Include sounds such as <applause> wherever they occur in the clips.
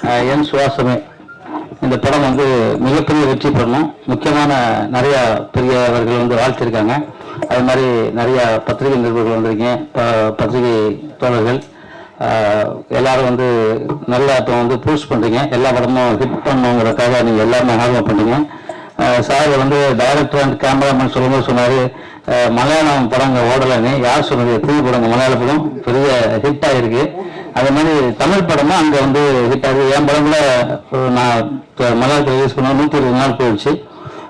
என் சுவாசமே. இந்த படம் வந்து மிகப்பெரிய வெற்றி பெறணும். முக்கியமான நிறைய பெரியவர்கள் வந்து வாழ்த்திருக்காங்க. அது மாதிரி நிறைய பத்திரிகை நிருபர்கள் வந்திருக்கீங்க. ப- பத்திரிகை தோழர்கள். எல்லாரும் வந்து நல்லா இப்போ வந்து பூஸ்ட் பண்றீங்க. எல்லா படமும் ஹிட் பண்ணுங்கிறதுக்காக நீங்க எல்லாருமே ஆர்வம் பண்றீங்க. சார் வந்து டைரக்டர் அண்ட் கேமராமேன் சொல்லும்போது சொன்னாரு. மலையாளம் படங்க ஓடலைன்னு. யார் சொன்னது? புது படங்க மலையாள படம். பெரிய ஹிட் ஆயிருக்கு. அதே மாதிரி தமிழ் படமும் அங்கே வந்து ஹிட் ஆகுது. என் படம் கூட நான் மலையாளத்தில் ரிலீஸ் பண்ண நூற்றி இருபது நாள் போயிடுச்சு.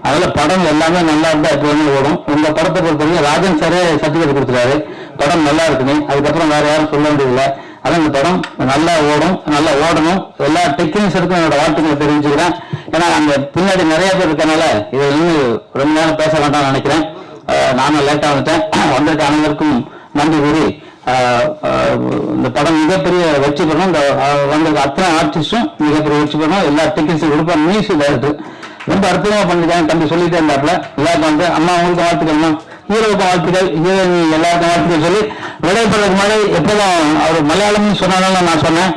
அதில் படம் எல்லாமே நல்லா இருந்தால் எப்போ ஓடும். இந்த படத்தை பொறுத்தவரைக்கும் ராஜன் சாரே சர்டிஃபிகேட் கொடுத்துருக்காரு படம் நல்லா இருக்குன்னு அதுக்கப்புறம் வேறு யாரும் சொல்ல வேண்டியதில்லை. ஆனால் இந்த படம் நல்லா ஓடும் நல்லா ஓடணும். எல்லா டெக்னீஷியருக்கும் என்னோட வாழ்த்துக்களை தெரிவிச்சுக்கிறேன். ஏன்னா அங்கே பின்னாடி நிறைய பேர் இருக்கனால இதை இன்னும் ரொம்ப நேரம் பேச வேண்டாம்னு நினைக்கிறேன். நானும் லேட்டாக வந்துட்டேன். வந்திருக்க அனைவருக்கும் நன்றி கூறி இந்த படம் மிகப்பெரிய வெற்றி பெறணும். இந்த வந்த வந்திருக்க அத்தனை ஆர்டிஸ்டும் மிகப்பெரிய வெற்றி பெறணும். எல்லா டெக்னீஷியன் கொடுப்பாங்க மியூசிக் டைரக்டர் ரொம்ப அற்புதமாக பண்ணிருக்காங்க. தம்பி சொல்லிட்டே இருந்தாப்புல. எல்லாருக்கும் வந்து அம்மா அவங்களுக்கு வாழ்த்துக்கள்மா ஹீரோவுக்கும் வாழ்த்துக்கள். ஹீரோயின் எல்லாருக்கும் வாழ்த்துக்கள் சொல்லி விடைபெறதுக்கு முன்னாடி எப்போதான் அவர் மலையாளம்னு சொன்னாலும் நான் சொன்னேன்.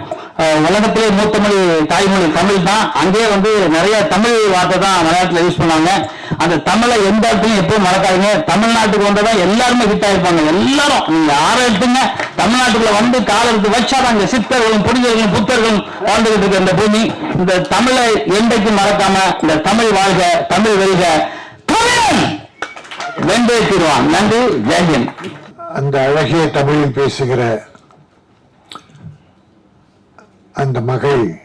உலகத்திலே மூத்த மொழி தாய்மொழி தமிழ் தான். அங்கேயே வந்து நிறைய தமிழ் வார்த்தை தான் மலையாளத்தில் யூஸ் பண்ணாங்க. அந்த தமிழை எந்த இடத்துலையும் எப்பவும் மறக்காதீங்க. தமிழ்நாட்டுக்கு வந்ததான் எல்லாருமே ஹிட் ஆயிருப்பாங்க. எல்லாரும் நீங்க யாரை எடுத்துங்க? தமிழ்நாட்டுக்குள்ள வந்து கால எடுத்து வச்சாதாங்க சித்தர்களும் புனிதர்களும் புத்தர்களும் வாழ்ந்துகிட்டு இருக்க இந்த பூமி. இந்த தமிழை என்றைக்கும் மறக்காம இந்த தமிழ் வாழ்க தமிழ் வெல்க. தமிழன்! வென்றே தீருவான். நன்றி. ஜெயஹிந்த் அந்த அழகிய தமிழில் பேசுகிற அந்த மகள்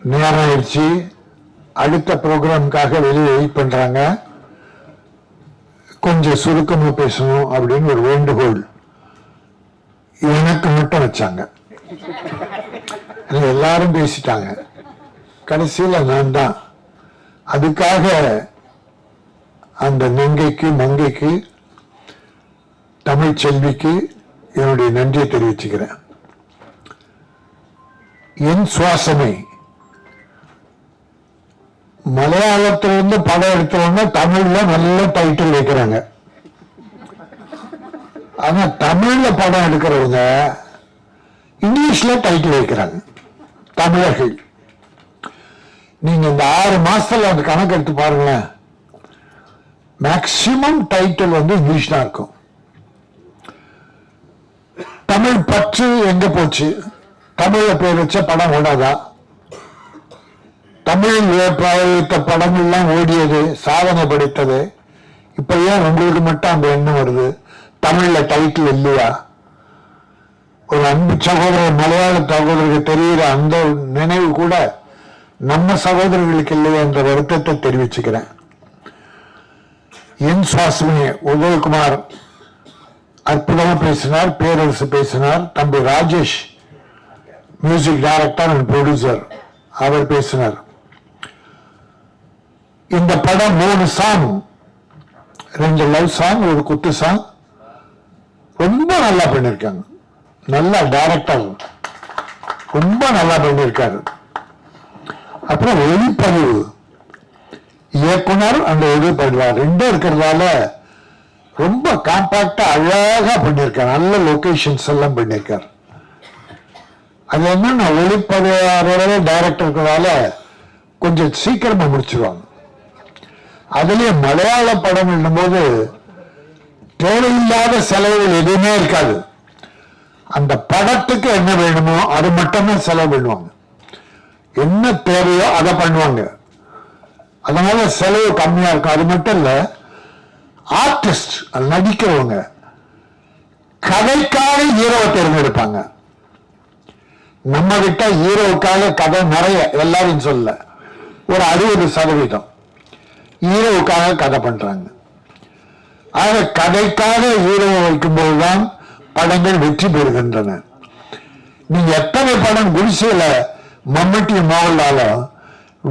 நேரம் ஆயிடுச்சு அடுத்த ப்ரோக்ராமுக்காக வெளியே வெயிட் பண்றாங்க. கொஞ்சம் சுருக்கமா பேசணும் அப்படின்னு ஒரு வேண்டுகோள். எனக்கு மட்டும் வச்சாங்க. எல்லாரும் பேசிட்டாங்க. கடைசியில் நான் தான். அதுக்காக அந்த நங்கைக்கு மங்கைக்கு தமிழ் செல்விக்கு என்னுடைய நன்றியை தெரிவிச்சுக்கிறேன். என் சுவாசமே மலையாளத்திலிருந்து படம் எடுத்தவங்க தமிழ்ல நல்ல டைட்டில் வைக்கிறாங்க. ஆனா தமிழ்ல படம் எடுக்கிறவங்க இங்கிலீஷ்ல டைட்டில் வைக்கிறாங்க. தமிழர்கள். நீங்க இந்த ஆறு மாசத்துல அந்த கணக்கு எடுத்து பாருங்களேன். மேக்சிமம் டைட்டில் வந்து இங்கிலீஷ் தான் இருக்கும். தமிழ் பற்று எங்க போச்சு? தமிழ பேர் வச்ச படம் ஓடாதா தமிழில் பிரயோகித்த படங்கள்லாம் ஓடியது சாதனை படைத்தது. இப்ப ஏன் உங்களுக்கு மட்டும் அந்த எண்ணம் வருது. தமிழ்ல டைட்டில் இல்லையா? ஒரு அன்பு சகோதரர் மலையாள சகோதரருக்கு தெரிகிற அந்த நினைவு கூட நம்ம சகோதரர்களுக்கு இல்லையா என்ற வருத்தத்தை தெரிவிச்சுக்கிறேன். என் சுவாசமே உதயகுமார் அற்புதமா பேசினார் பேரரசு பேசினார். தம்பி Rajesh music director and producer அவர் பேசினார். இந்த படம் மூணு சாங் ரெண்டு லவ் சாங் ஒரு குத்து சாங் ரொம்ப நல்லா பண்ணியிருக்காங்க நல்லா டைரக்டர் ரொம்ப நல்லா பண்ணியிருக்காரு அப்புறம் ஒளிப்பதிவு இயக்குனர் அந்த ஒளிப்பதிவார் ரெண்டும் இருக்கிறதால ரொம்ப காம்பாக்டா அழகா பண்ணியிருக்கார் நல்ல லொகேஷன்ஸ் எல்லாம் பண்ணியிருக்கார் அது என்னன்னா ஒளிப்பதிவாரோட டைரக்டர் இருக்கிறதால கொஞ்சம் சீக்கிரமா முடிச்சிருவாங்க. அதுலயே மலையாள படம் போது தேவையில்லாத செலவுகள் எதுவுமே இருக்காது. அந்த படத்துக்கு என்ன வேணுமோ அது மட்டும்தான் செலவு பண்ணுவாங்க. என்ன தேவையோ அதை பண்ணுவாங்க. அதனால செலவு கம்மியா இருக்கும். அது மட்டும் இல்ல ஆர்டிஸ்ட் நடிக்கிறவங்க கதைக்காக ஹீரோவை தேர்ந்தெடுப்பாங்க. நம்ம கிட்ட ஹீரோவுக்காக கதை நிறைய எல்லாரும் சொல்ல ஒரு அறுபது சதவீதம். ஹீரோவுக்காக கதை பண்றாங்க. ஆக கதைக்காக ஹீரோவை வைக்கும்போதுதான் படங்கள் வெற்றி பெறுகின்றன. நீ எத்தனை படம் குடிசையில மம்மட்டி மோகன்லாலும்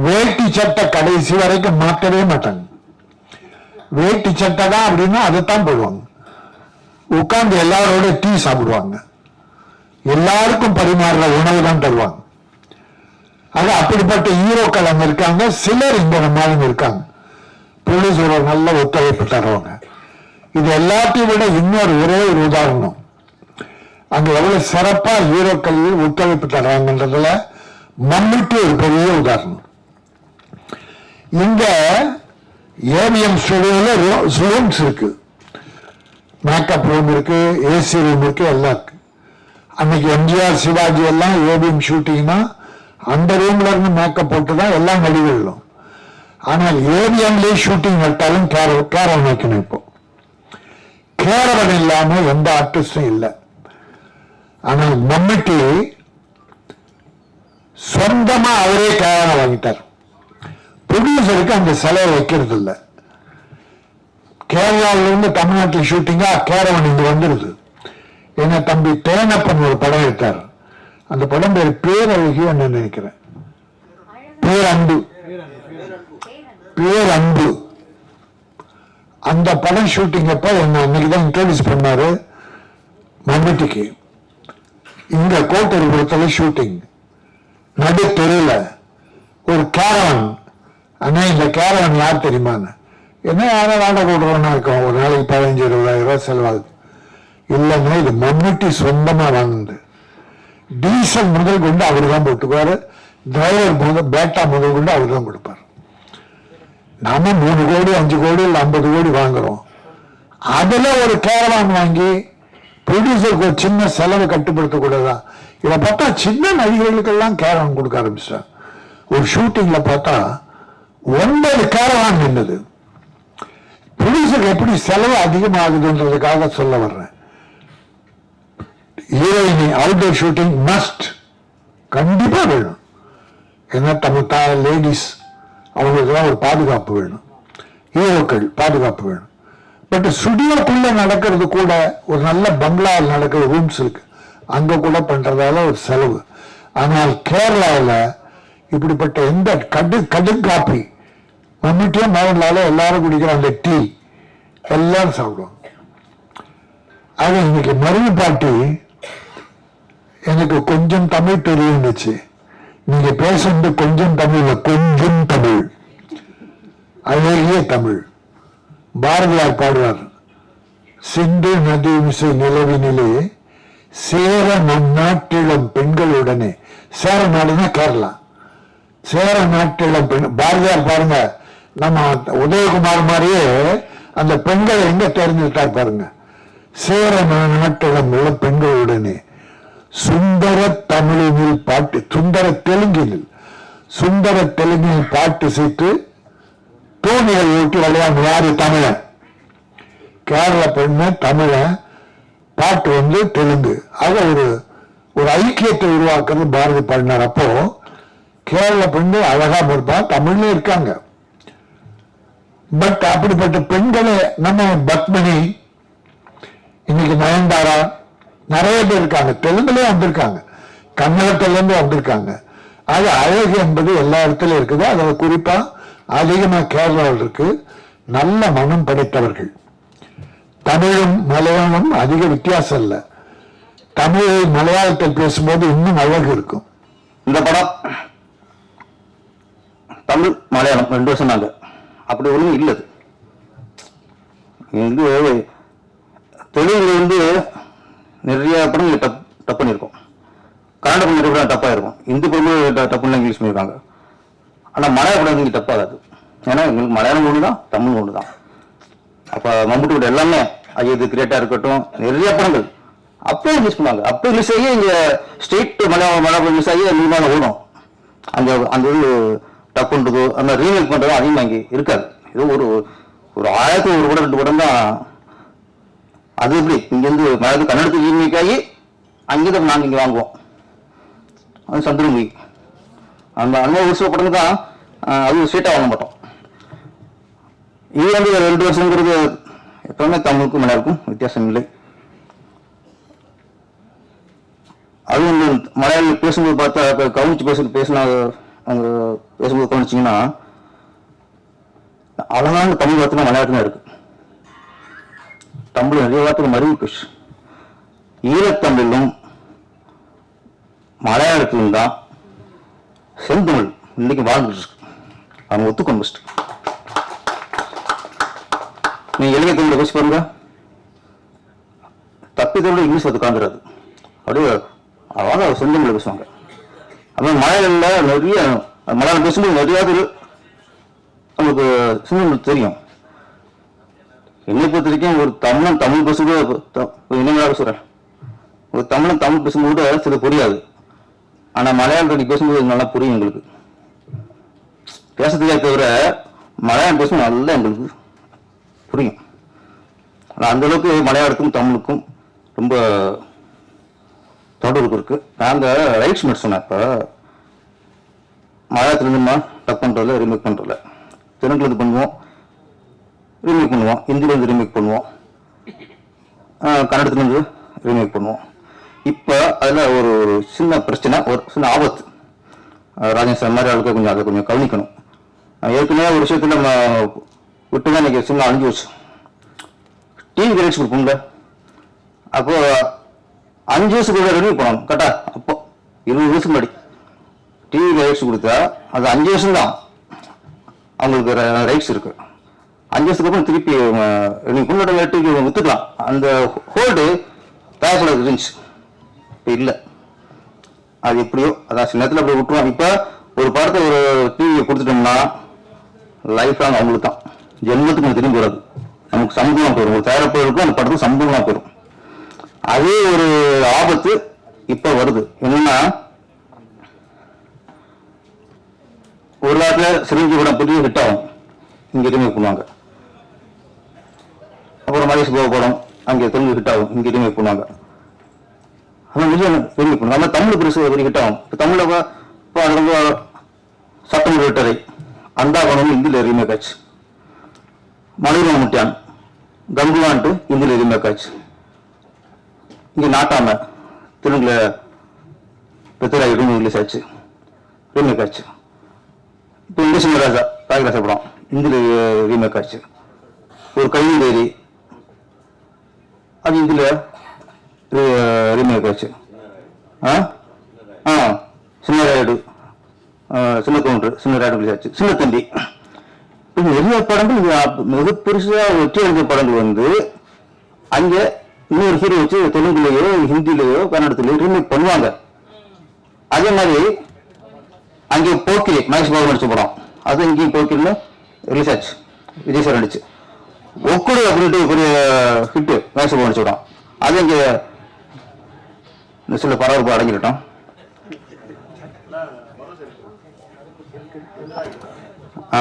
வேட்டி சட்டை கடைசி வரைக்கும் மாற்றவே மாட்டாங்க. வேட்டி சட்டை தான் அப்படின்னா அதைத்தான் போடுவாங்க. உட்கார்ந்து எல்லாரோட டீ சாப்பிடுவாங்க. எல்லாருக்கும் பரிமாறுற உணவு தான் தருவாங்க. அது அப்படிப்பட்ட ஹீரோக்கள் அங்க இருக்காங்க சிலர் இந்த மாதிரி இருக்காங்க. போலீஸ் ஒரு நல்ல ஒத்துழைப்பு தருவாங்க இது எல்லாத்தையும் விட இன்னொரு ஒரே ஒரு உதாரணம். அங்கே எவ்வளவு சிறப்பாக ஹீரோக்கள் ஒத்துழைப்பு தர்றாங்கன்றதுல மம்முட்டி ஒரு பெரிய உதாரணம். இங்க ஏவிஎம் ஸ்டுடியோவில் ரூம்ஸ் இருக்கு. மேக்கப் ரூம் இருக்கு ஏசி ரூம் இருக்கு எல்லாம் இருக்கு. அன்னைக்கு எம்ஜிஆர் சிவாஜி எல்லாம் ஏவிஎம் ஷூட்டிங்னா அந்த ரூம்ல இருந்து மேக்கப் போட்டு தான் எல்லா நடிகர்களும் ஆனால் ஏவிஎம்லேயே ஷூட்டிங் நட்டாலும் கேர கேரவன் வைக்கணும் இப்போ. கேரவன் இல்லாம எந்த ஆர்டிஸ்டும் இல்லை. ஆனால் மம்மிட்டி சொந்தமா அவரே கேரவன் வாங்கிட்டார். ப்ரொடியூசருக்கு அந்த செலவு வைக்கிறது இல்லை கேரளாவிலிருந்து தமிழ்நாட்டில் ஷூட்டிங்கா கேரவன் இங்கே வந்துருது. என்ன தம்பி தேனப்பன் ஒரு படம் எடுத்தார். அந்த படம் பேர் பேரழகி என்ன நினைக்கிறேன். பேரன்பு. பேரன்பு. அந்த படம் ஷூட்டிங் அப்போ என்ன அன்னைக்கு தான் இன்ட்ரோடியூஸ் பண்ணாரு மம்முட்டிக்கு. இங்க கோட்டரிபுரத்துல ஷூட்டிங் நடு தெருவில் ஒரு கேரவன் அண்ணா இந்த கேரவன் யார் தெரியுமான்னு என்ன யாரும் வாடகை கூடுறோன்னா இருக்கும் ஒரு நாளைக்கு பதினஞ்சு இருபதாயிரம் ரூபாய் செலவாகுது. இல்லைன்னா இது மம்முட்டி சொந்தமா வாங்கினது. டீசல் முதல் கொண்டு அவர் தான் போட்டுக்குவார். டிரைவர் முதல் பேட்டா முதல் கொண்டு அவர் தான் கொடுப்பார். நாம மூணு கோடி அஞ்சு கோடி இல்லை ஐம்பது கோடி வாங்குறோம். அதில் ஒரு கேரவான் வாங்கி ப்ரொடியூசருக்கு ஒரு சின்ன செலவை கட்டுப்படுத்தக்கூடாதான் இதை பார்த்தா சின்ன நடிகர்களுக்கெல்லாம் கேரவான் கொடுக்க ஆரம்பிச்சான் ஒரு ஷூட்டிங்கில் பார்த்தா ஒன்பது கேரவான் நின்றுது ப்ரொடியூசருக்கு எப்படி செலவு அதிகமாகுதுன்றதுக்காக சொல்ல வர்றேன். ஹீரோயினி அவுட்டோர் ஷூட்டிங் மஸ்ட் கண்டிப்பாக வேணும். ஏன்னா தமிழ் தா லேடிஸ் அவங்களுக்கெல்லாம் ஒரு பாதுகாப்பு வேணும். ஹீரோக்கள் பாதுகாப்பு வேணும். பட் ஸ்டுடியோக்குள்ளே நடக்கிறது கூட ஒரு நல்ல பங்களாவில் நடக்கிற ரூம்ஸ் இருக்கு. அங்க கூட பண்றதால ஒரு செலவு. ஆனால் கேரளாவில் இப்படிப்பட்ட எந்த கடு கடு காப்பி மம்மிட்டியும் மோகன்லால எல்லாரும் குடிக்கிற அந்த டீ எல்லாரும் சாப்பிடுவாங்க. ஆக இன்னைக்கு மருந்து பாட்டி எனக்கு கொஞ்சம் தமிழ் தெரியும்னுச்சு. நீங்க பேசுறது கொஞ்சம் தமிழ்ல கொஞ்சம் தமிழ். அழகிய தமிழ். பாரதியார் பாடுவார். சிந்து நதி விசை நிலவினிலே சேர நம் நாட்டிலும் பெண்களுடனே. சேர நாடுனா கேரளா. சேர நாட்டிலும் பெண் பாரதியார் பாருங்க நம்ம உதயகுமார் மாதிரியே அந்த பெண்களை எங்க தேர்ந்தெடுத்தார் பாருங்க. சேர நா- உள்ள பெண்களுடனே. சுந்தர தமிழினில் பாட்டு சுந்தர தெலுங்கில் சுந்தர தெலுங்கில் பாட்டு சேர்த்து தூணிகள் ஓட்டி விளையாண்டு யாரு? தமிழன். கேரள பெண்ணு தமிழன். பாட்டு வந்து தெலுங்கு. ஆக ஒரு ஒரு ஐக்கியத்தை உருவாக்குறது பாரதி பாடினார். அப்போ கேரள பெண்ணு அழகா இருப்பா தமிழ்ல இருக்காங்க. பட் அப்படிப்பட்ட பெண்களை நம்ம பத்மினி இன்னைக்கு நயன்தாரா நிறைய பேர் இருக்காங்க. தெலுங்குலயும் வந்திருக்காங்க. கன்னடத்திலேருந்து வந்திருக்காங்க. அது அழகு என்பது எல்லா இடத்துலயும் இருக்குது. அதில் குறிப்பா அதிகமா கேரளாவில் இருக்கு. நல்ல மனம் படைத்தவர்கள். தமிழும் மலையாளமும் அதிக வித்தியாசம் இல்லை. தமிழ் மலையாளத்தில் பேசும்போது இன்னும் அழகு இருக்கும். இந்த படம் தமிழ் மலையாளம் ரெண்டு வருஷம் நாங்க அப்படி ஒன்றும் இல்லை இது இங்கு தெலுங்குல வந்து நிறைய படங்கள் டப் டப் பண்ணியிருக்கோம். கன்னட படம் நிறைய படம் டப்பாக இருக்கும் இந்து படமும் டப்புன்னு இங்கிலீஷ் பண்ணியிருக்காங்க ஆனால் மலையாள படம் இங்கே டப்பாகாது ஏன்னா எங்களுக்கு மலையாளம் ஒன்று தான் தமிழ் ஒன்று தான் அப்போ மம்முட்டியோட எல்லாமே அஜித் கிரியேட்டாக இருக்கட்டும் நிறைய படங்கள். அப்போ ரிலீஸ் பண்ணாங்க. அப்போ ரிலீஸ் ஆகி இங்கே ஸ்டேட் மலையாளம் மலையாளம் ரிலீஸ் ஆகி அதிகமாக ஓடும் அந்த அந்த இது டப்புன்றதோ அந்த ரீமேக் பண்ணுறதோ அதிகமாக இங்கே இருக்காது. ஏதோ ஒரு ஒரு ஆயிரத்தி ஒரு படம் ரெண்டு படம் தான் அது எப்படி? இங்கேருந்து மலையாளத்து கன்னடத்துக்கு ஈவினிக் ஆகி அங்கே நாங்கள் இங்கே வாங்குவோம். அது சந்திரமுகி அந்த அந்த ஒரு சில படங்கள் தான் அது ஸ்வீட்டாக வாங்க மாட்டோம். இது வந்து ரெண்டு வருஷங்கிறது எப்பவுமே தமிழுக்கும் மலையாளுக்கும் வித்தியாசம் இல்லை. அதுவும் இந்த மலையாளி பேசும்போது பார்த்தா இப்போ கவனிச்சு பேச பேசினா அவங்க பேசும்போது கவனிச்சிங்கன்னா அழகான தமிழ் வார்த்தை மலையாளத்துல தான் தமிழ் நிறைய வார்த்தைகள் மருவி போச்சு ஈழத்தமிழிலும் மலையாளத்திலும் தான் செந்தமிழ் இன்னைக்கு வாழ்ந்துட்டு இருக்கு. அவங்க ஒத்துக்கணும் ஃபஸ்ட்டு நீங்க இலங்கை தமிழ் பேசி பாருங்க. தப்பி தமிழ் இங்கிலீஷ் வந்து காந்துடாது அப்படியே அவர் செந்தமிழ் பேசுவாங்க. அப்புறம் மலையாளில் நிறைய மலையாளம் பேசும்போது நிறையா பேர் நமக்கு சிந்தமிழ் தெரியும். என்னை பொறுத்த வரைக்கும் ஒரு தமிழன் தமிழ் பேசும்போது இனிமையாக சொல்கிறேன் ஒரு தமிழன் தமிழ் பேசும்போது கூட சில புரியாது. ஆனால் மலையாளம் ரெண்டு பேசும்போது நல்லா புரியும் எங்களுக்கு. பேசுறதுக்கே தவிர மலையாளம் பேசும் நல்லா எங்களுக்கு புரியும். ஆனால் அந்த அளவுக்கு மலையாளத்துக்கும் தமிழுக்கும் ரொம்ப தொடர்பு இருக்கு. நாங்க ரைட்ஸ் மட்டும் சொன்னேன். இப்போ மலையாளத்துலேருந்துமா டப் பண்ணுறதில்ல ரிமேக் பண்ணுறதில்ல தெலுங்குலேருந்து பண்ணுவோம். ரீமேக் பண்ணுவோம். ஹிந்திலேருந்து ரீமேக் பண்ணுவோம். கன்னடத்துலேருந்து ரீமேக் பண்ணுவோம். இப்போ அதில் ஒரு ஒரு சின்ன பிரச்சனை ஒரு சின்ன ஆபத்து. ராஜேஷ் மாதிரி ஆளுக்கு கொஞ்சம் அதை கொஞ்சம் கவனிக்கணும். ஏற்கனவே ஒரு விஷயத்தில் நம்ம விட்டு தான் இன்னைக்கு சின்ன அழிஞ்சு வச்சு டிவி ரைட்ஸ் கொடுப்போம்ல. அப்போ அஞ்சு வருஷத்துக்கு ரெனியூ பண்ணணும். கரெக்டா? அப்போ இருபது வருஷம் முன்னாடி. டிவி ரைட்ஸ் கொடுத்தா அது அஞ்சு வருஷம் தான் அவங்களுக்கு ரைட்ஸ் இருக்குது அஞ்சு வருஷத்துக்கு அப்புறம் திருப்பி நீங்கள் முன்னோட டிவி வித்துக்கலாம். அந்த ஹோல்டு தயாரிப்பில் இருந்துச்சு இப்போ இல்லை. அது எப்படியோ அதான் சில நேரத்தில் அப்படி விட்டுருவோம் இப்போ ஒரு படத்தை ஒரு டிவியை கொடுத்துட்டோம்னா லைஃப் லாங் அவங்களுக்கு தான். ஜென்மத்துக்கு நம்ம திரும்பி வராது. நமக்கு சம்பளமாக போயிடும். ஒரு தயாரிப்பவருக்கும் அந்த படத்துக்கு சம்பளமாக போயிடும். அதே ஒரு ஆபத்து இப்போ வருது. என்னன்னா ஒரு காலத்தில் சிரஞ்சீவி படம் பெரிய ஹிட் ஆகும். இங்கே ரீமேக் பண்ணுவாங்க. அப்புறம் மகேஷ் பாபு அங்கே தெலுங்கு ஹிட் ஆகும் இங்கே ரீமேக் பண்ணுவாங்க ஆனால் விஜய் ரீமேக் பண்ணுவாங்க நம்ம தமிழ் பெருசு பெரிய ஹிட் ஆகும் இப்போ தமிழில் இப்போ ரொம்ப சட்டம் விட்டறை அந்த படம் ஹிந்தியில் ரீமேக் ஆச்சு மலையில முட்டியான். கங்குவான்ட்டு ஹிந்தியில் ரீமேக் ஆச்சு இங்கே நாட்டாம தெலுங்குல பித்தராய் இங்கிலீஷ் ஆச்சு ரீமேக் ஆச்சு இப்போ இங்க சிம்மராஜா ராஜராஜ படம் இந்தியில் ரீமேக் ஆச்சு ஒரு கையில் ஏறி அது இதில் ரீமேக் ஆச்சு. ஆ? ஆ சின்ன ராயுடு சின்ன கவுண்டர் சின்ன ராயுடு ஆச்சு. சின்ன தம்பி இப்போ நிறைய படங்கள் மிக பெருசாக வெற்றி அடைஞ்ச படங்கள் வந்து அங்கே இன்னொரு ஹீரோ வச்சு தெலுங்குலேயோ ஹிந்திலேயோ கன்னடத்துலேயோ ரீமேக் பண்ணுவாங்க. அதே மாதிரி அங்கே போக்கி மகேஷ் பாபு நடிச்ச படம். அது இங்கேயும் போக்கிரின்னு ரிலீஸ் ஆச்சு. விஜய் சார் நடிச்சு. ஒக்குடு அப்படின்ட்டு ஒரு ஹிட் மகேஷ் பாபு நடிச்ச படம் அது இங்கே இந்த சில பரபரப்பு அடங்கிட்டோம் ஆ.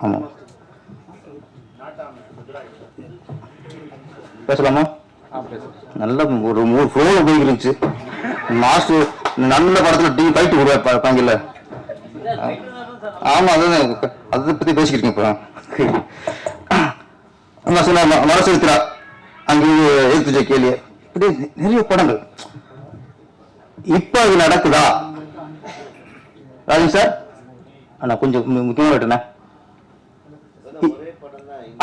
ஆமாம் பேசலாமா? நல்ல ஒரு மூணு ஃப்ளோவில் போயிருந்துச்சு மாஸ்டர் நல்ல படத்துல டீ ஃபைட் கொடுப்பாங்கல்ல ஆமா அதுதான். அதை பத்தி பேசிக்கிட்டு இருக்கேன் இப்போ. ஆமா சொன்ன மனசெலுத்துறா அங்கேயும் எழுத்துச்ச கேள்வி இப்படி நிறைய படங்கள். இப்போ அது நடக்குதா? ராஜன் சார்? அண்ணா கொஞ்சம் முக்கியமாக முக்கியமா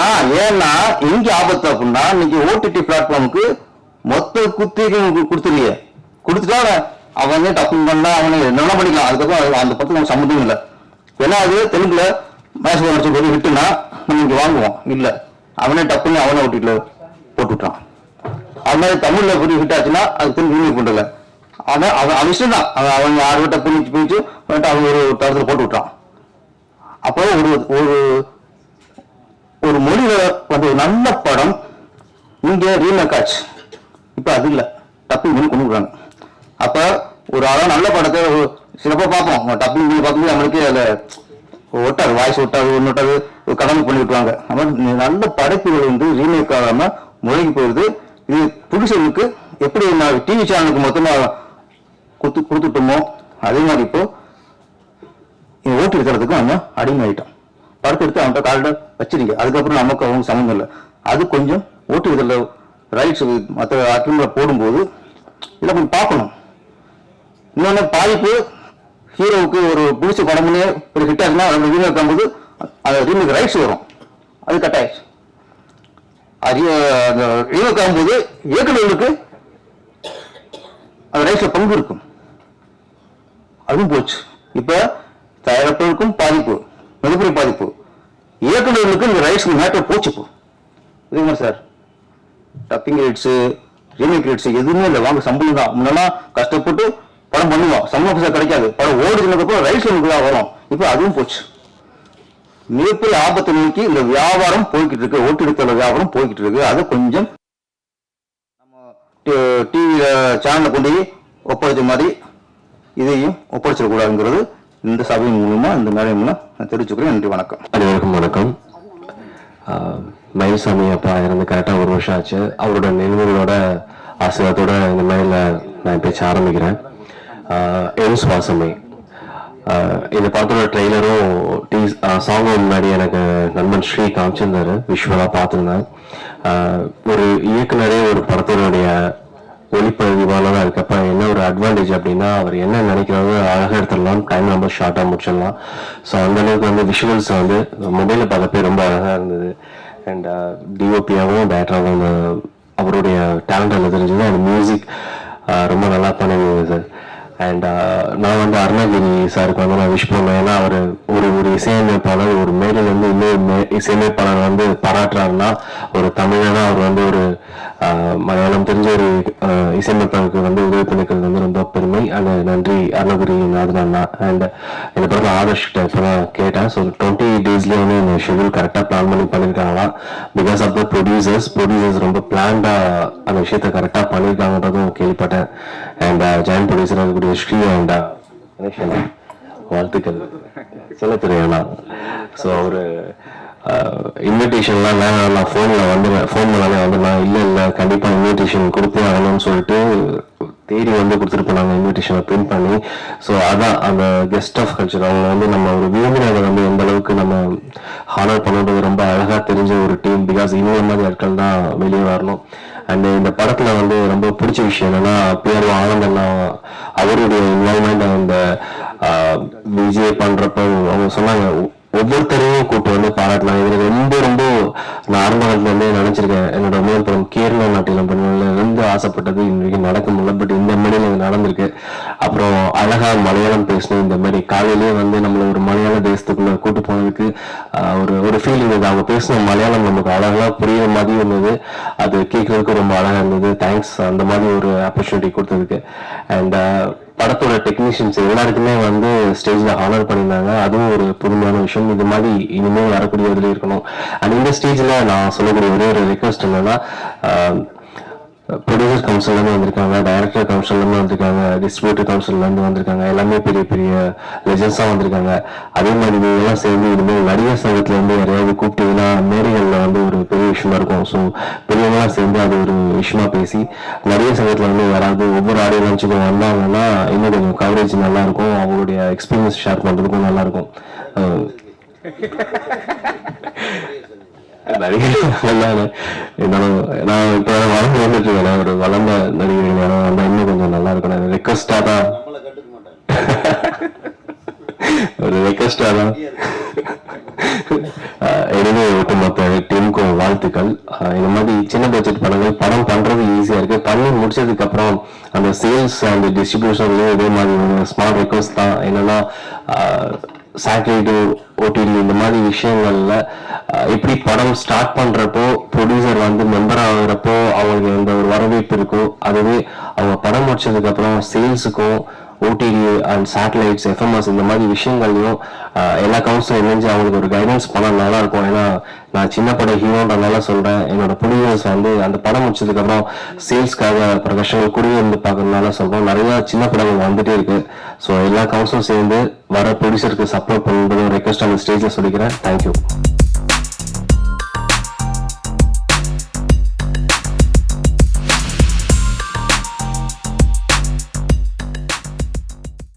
ஆ ஏன்னா எங்க ஆபத்து அப்படின்னா இன்னைக்கு ஓடிடி பிளாட்ஃபார்முக்கு மொத்த குத்திக்கு கொடுத்துருக்கீங்க கொடுத்துட்டா அவனே டப்பிங் பண்ணா அவனே என்ன பண்ணிக்கலாம். அதுக்கப்புறம் அந்த பக்கம் நமக்கு சம்மந்தம் இல்லை. ஏன்னா அது தெலுங்குல மேட்ச் நடிச்ச போது விட்டுனா நம்ம இங்கே வாங்குவோம். இல்லை. அவனே டப்புன்னு அவனே ஓட்டிட்டு போட்டு விட்டான் அது மாதிரி தமிழ்ல புரிய ஹிட் ஆச்சுன்னா அது திரும்பி ரிலீவ் பண்றல அவன் அவன் அவன் இஷ்டம் தான் அவன் அவங்க யார் விட்ட பிடிச்சு பிடிச்சு வந்துட்டு அவன் ஒரு தரத்தில் போட்டு விட்டான். அப்போ ஒரு ஒரு ஒரு மொழியில வந்து ஒரு நல்ல படம் இங்கே ரீமேக் ஆச்சு. இப்போ அது இல்லை. டப்பிங் பண்ணி கொண்டு விடுறாங்க. அப்போ ஒரு ஆளாக நல்ல படத்தை சிறப்பாக பார்ப்போம். டப்பிங் பண்ணி பார்க்கும்போது நம்மளுக்கு அதில் ஒட்டாது வாய்ஸ் ஒட்டாது ஒன்று ஒட்டாது கடமை பண்ணி விட்டுருவாங்க நல்ல படைப்புகள் வந்து ரீமேக் ஆகாம முழங்கி போயிடுது. இது புதுசனுக்கு எப்படி நான் டிவி சேனலுக்கு மொத்தமா கொடுத்து கொடுத்துட்டோமோ அதே மாதிரி இப்போ ஓட்டு எடுக்கிறதுக்கு நம்ம அடிமையிட்டோம் படத்தை எடுத்து அவன்கிட்ட கால்ட வச்சிருங்க. அதுக்கப்புறம் நமக்கு அவங்க சம்மந்தம் இல்லை. அது கொஞ்சம் ஓட்டு இதில் ரைட்ஸ் மற்ற அக்கிரமில் போடும்போது இதை கொஞ்சம் பார்க்கணும். இன்னொன்று பாதிப்பு ஹீரோவுக்கு ஒரு பிடிச்ச படம்னே ஒரு ஹிட் ஆச்சுன்னா அந்த ரீமேக் பண்ணும்போது அந்த ரீமேக் ரைட்ஸ் வரும். அது கட் ஆயிடுச்சு. அது அந்த ரீமேக் ஆகும்போது இயக்குநர்களுக்கு அந்த ரைட்ஸில் பங்கு இருக்கும். அதுவும் போச்சு. இப்போ தயாரிப்பவருக்கும் பாதிப்பு மிகப்பெரிய பாதிப்பு. இயக்குநர்களுக்கு இந்த ரைட்ஸ் மேட்டர் போச்சு இப்போ. இதுமா sir dubbing rights remake rates எதுவுமே இல்லை. வாங்க சம்பளம் தான் முன்னெல்லாம் கஷ்டப்பட்டு படம் பண்ணுவோம். சம் ஆஃபீஸாக கிடைக்காது. படம் ஓடுச்சுனதுக்கப்புறம் ரைட் நமக்கு தான் வரும். இப்போ அதுவும் போச்சு. மிகப்பெரிய ஆபத்தை நோக்கி இந்த வியாபாரம் போய்கிட்டு இருக்கு ஓட்டெடுத்தல வியாபாரம் போய்கிட்டு இருக்கு அதை கொஞ்சம் நம்ம டிவியில சேனலை கொண்டு போய் ஒப்படைச்ச மாதிரி இதையும் ஒப்படைச்சிடக்கூடாதுங்கிறது இந்த சபையின் மூலமா இந்த மேலை மூலம் நான் தெரிவிச்சுக்கிறேன். நன்றி வணக்கம். அனைவருக்கும் வணக்கம். ஆஹ் மயில்சாமி அப்பா இறந்து கரெக்டாக ஒரு வருஷம் ஆச்சு. அவரோட நினைவுகளோட ஆசிரியத்தோட இந்த மேல நான் பேச்ச ஆரம்பிக்கிறேன். என் சுவாசமே? இதை இந்த படத்தோட ட்ரெய்லரும் டீ சாங்கும் முன்னாடி எனக்கு நண்பன் ஸ்ரீ காமிச்சிருந்தாரு. விஷுவலாக பார்த்துருந்தேன். ஒரு இயக்குனரே ஒரு படத்தினுடைய ஒளிப்பதிவாளராக இருக்கப்ப என்ன ஒரு அட்வான்டேஜ் அப்படின்னா அவர் என்ன நினைக்கிறாரோ அழகாக எடுத்துடலாம். டைம் ரொம்ப ஷார்ட்டாக முடிச்சிடலாம். ஸோ அந்த அளவுக்கு வந்து விஷுவல்ஸ் வந்து மொபைலில் பார்க்கப்பே ரொம்ப அழகாக இருந்தது. அண்ட் டிஓபியாகவும் டேரக்டராகவும் அவருடைய டேலண்ட் அதில் தெரிஞ்சது அந்த மியூசிக் ரொம்ப நல்லா பண்ணியிருந்தது. சார் அண்ட் uh, நான் வந்து அருணாகிரி சாருக்கு வந்து நான் விஷ் பண்ணேன் ஏன்னா அவர் ஒரு ஒரு இசையமைப்பாளர் ஒரு மேடையில் வந்து இன்னொரு மே இசையமைப்பாளர் வந்து பாராட்டுறாருன்னா ஒரு தமிழனா அவர் வந்து ஒரு மலையாளம் தெரிஞ்ச ஒரு இசையமைப்பாளருக்கு வந்து உதவி பண்ணிக்கிறது வந்து ரொம்ப பெருமை. அண்ட் நன்றி அருணகிரி நாதன் அண்ட் இந்த படத்தில் ஆதர்ஷ் இப்போ தான் கேட்டேன். ஸோ டுவெண்ட்டி டேஸ்லேயே வந்து இந்த ஷெடியூல் கரெக்டாக பிளான் பண்ணி பண்ணியிருக்காங்களா because of the producers producers ரொம்ப பிளான்டாக அந்த விஷயத்தை கரெக்டாக பண்ணியிருக்காங்கன்றதும் கேள்விப்பட்டேன். அண்ட் ஜாயின் ப்ரொடியூசர் இருக்கக்கூடிய ஸ்ரீ uh, வாழ்த்துக்கள். சொல்லத்துறை அண்ணா ஸோ ஒரு uh, இன்விடேஷன்லாம் நான் நான் ஃபோனில் வந்து ஃபோன் பண்ணாலே வந்துடலாம் இல்லை இல்லை கண்டிப்பாக இன்விடேஷன் கொடுத்தே ஆகணும்னு சொல்லிட்டு தேடி வந்து கொடுத்துட்டு போனாங்க. இன்விடேஷனை பிரிண்ட் பண்ணி. ஸோ அதான் அந்த கெஸ்ட் ஆஃப் கல்ச்சர் அவங்க வந்து நம்ம ஒரு விருந்தினரை வந்து எந்த அளவுக்கு நம்ம ஹானர் பண்ணுறது ரொம்ப அழகாக தெரிஞ்ச ஒரு டீம் பிகாஸ் இவங்க மாதிரி ஆட்கள் தான் வெளியே வரணும். அண்ட் இந்த படத்துல வந்து ரொம்ப பிடிச்ச விஷயம் என்னன்னா பிஆர்ஓ ஆனந்தன் அவருடைய இன்வால்மெண்ட் அந்த விஜய் பண்றப்ப அவங்க சொன்னாங்க ஒவ்வொருத்தரையும் கூப்பிட்டு வந்து பாராட்டலாம். இது எனக்கு ரொம்ப ரொம்ப நான் ஆரம்ப காலத்துல இருந்தே நினைச்சிருக்கேன். என்னோட முதல் படம் கேரளா நாட்டிலம் பண்ணல இருந்து ஆசைப்பட்டது இன்றைக்கு நடக்க முடியல பட் இந்த மாதிரி எனக்கு நடந்திருக்கு. அப்புறம் அழகா மலையாளம் பேசணும் இந்த மாதிரி காலையிலேயே வந்து நம்மள ஒரு மலையாள தேசத்துக்குள்ள கூட்டு போனதுக்கு ஒரு ஒரு ஃபீல் இருந்தது அவங்க பேசின மலையாளம் நமக்கு அழகா புரியுற மாதிரி இருந்தது. அது கேட்கறதுக்கு ரொம்ப அழகா இருந்தது. தேங்க்ஸ் அந்த மாதிரி ஒரு ஆப்பர்ச்சுனிட்டி கொடுத்ததுக்கு. அண்ட் படத்தோட டெக்னீஷியன்ஸ் எல்லாருக்குமே வந்து ஸ்டேஜ்ல ஹானர் பண்ணியிருந்தாங்க. அதுவும் ஒரு புதுமையான விஷயம். இது மாதிரி இனிமேல் வரக்கூடிய இதுல இருக்கணும். அண்ட் இந்த ஸ்டேஜ்ல நான் சொல்லக்கூடிய ஒரே ஒரு ரிக்வஸ்ட் என்னன்னா ப்ரொடியூசர் கவுன்சிலருந்து வந்திருக்காங்க டைரக்டர் கவுன்சில்லேருந்து வந்திருக்காங்க டிஸ்ட்ரிபியூட்டர் கவுன்சிலேருந்து வந்திருக்காங்க எல்லாமே பெரிய பெரிய லெஜன்ஸாக வந்திருக்காங்க. அதே மாதிரி எல்லாம் சேர்ந்து இனிமேல் நடிகர் சங்கத்துலேருந்து யாரையாவது கூப்பிட்டீங்கன்னா மேடைகளில் வந்து ஒரு பெரிய விஷயமா இருக்கும். ஸோ பெரியவங்களாம் சேர்ந்து அது ஒரு விஷயமா பேசி நடிகர் சங்கத்தில் வந்து யாராவது ஒவ்வொரு ஆடியோ லஞ்சுக்கும் வந்தாங்கன்னா இன்னும் கொஞ்சம் கவரேஜ் நல்லாயிருக்கும் அவங்களுடைய எக்ஸ்பீரியன்ஸ் ஷேர் பண்ணுறதுக்கும் நல்லாயிருக்கும் இருக்கும் அஹ் நடிகர் எல்லாம் இருந்தாலும் நான் இப்போ வளர்ந்து வந்துட்டு இருக்கேன் ஒரு வளர்ந்த நடிகர்கள் இன்னும் கொஞ்சம் நல்லா இருக்கும். ரெக்வஸ்டா தான். <laughs> ஒரு ரெக்வஸ்டா தான். எனவே ஒட்டுமொத்த டீமுக்கும் வாழ்த்துக்கள். இந்த மாதிரி சின்ன பட்ஜெட் படங்கள் படம் பண்றது ஈஸியா இருக்கு. பண்ணி முடிச்சதுக்கு அப்புறம் அந்த சேல்ஸ் அண்ட் டிஸ்ட்ரிபியூஷன்லயும் இதே மாதிரி ஸ்மால் ரெக்வஸ்ட் தான். என்னன்னா சேட்டலைட் ஓடிடி இந்த மாதிரி விஷயங்கள்ல எப்படி படம் ஸ்டார்ட் பண்றப்போ ப்ரொடியூசர் வந்து மெம்பர் ஆகுறப்போ அவங்களுக்கு எந்த ஒரு வரவேற்பு இருக்கும் அதுவே அவங்க படம் முடிச்சதுக்கு அப்புறம் சேல்ஸுக்கும் ஓடிடி அண்ட் சேட்டலைட்ஸ் எஃப்எம்எஸ் இந்த மாதிரி விஷயங்கள்லையும் எல்லா கவுன்சிலும் இணைஞ்சு அவங்களுக்கு ஒரு கைடன்ஸ் பண்ண நல்லா இருக்கும். ஏன்னா நான் சின்ன பட ஹீரோன்றனால சொல்றேன் என்னோட ப்ரொடியூசர்ஸ் வந்து அந்த படம் முடிச்சதுக்கப்புறம் சேல்ஸ்க்காக ப்ரொஃபஷனல் கூடயே இருந்து பார்க்கறதுனால சொல்றோம் நிறைய சின்ன படங்கள் வந்துட்டே இருக்கு. ஸோ எல்லா கவுன்சிலும் சேர்ந்து வர ப்ரொடியூசருக்கு சப்போர்ட் பண்ணுறது ரெக்வஸ்ட் அந்த ஸ்டேஜில் சொல்லிக்கிறேன். தேங்க்யூ